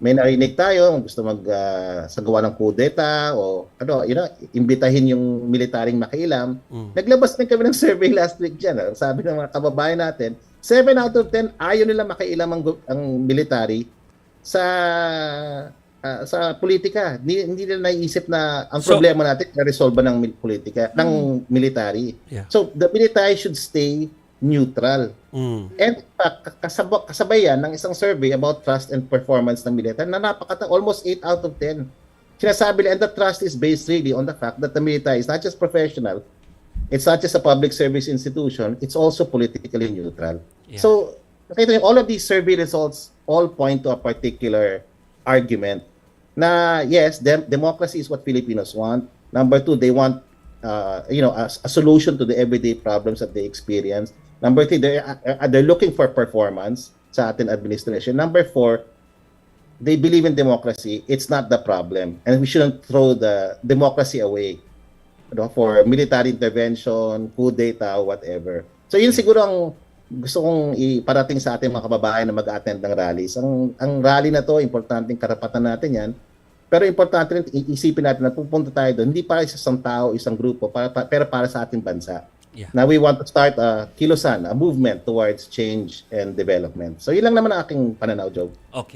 may narinig tayo, gusto mag ah, sagawa ng kudeta o ano, you know, imbitahin yung militaring makialam. Mm. Naglabas din kami ng survey last week dyan. ah. Sabi ng mga kababayan natin, 7 out of 10 ayaw nila makialam ang, ang military sa ah, sa politika. Hindi, hindi nila naiisip na ang So- problema natin na resolve ng politika, ng military. Yeah. So the military should stay neutral. Mm. And uh, kasab- kasabay yan ng isang survey about trust and performance ng military na napakata almost 8 out of 10. Sinasabi nila, and the trust is based really on the fact that the military is not just professional, it's not just a public service institution, it's also politically neutral. Yeah. So, nakita niyo, all of these survey results all point to a particular argument na yes, dem- democracy is what Filipinos want. Number two, they want uh, you know a, a solution to the everyday problems that they experience. Number three, they're, uh, they're looking for performance sa atin administration. Number four, they believe in democracy. It's not the problem. And we shouldn't throw the democracy away you know, for military intervention, coup d'etat, whatever. So yun siguro ang gusto kong iparating sa ating mga kababayan na mag-attend ng rallies. Ang, ang rally na to, importanteng karapatan natin yan. Pero importante rin, isipin natin na pupunta tayo doon, hindi para sa isang tao, isang grupo, para, pa- pero para sa ating bansa. Yeah. Now we want to start a kilosan, a movement towards change and development. So yun lang naman ang aking pananaw, Joe. Okay.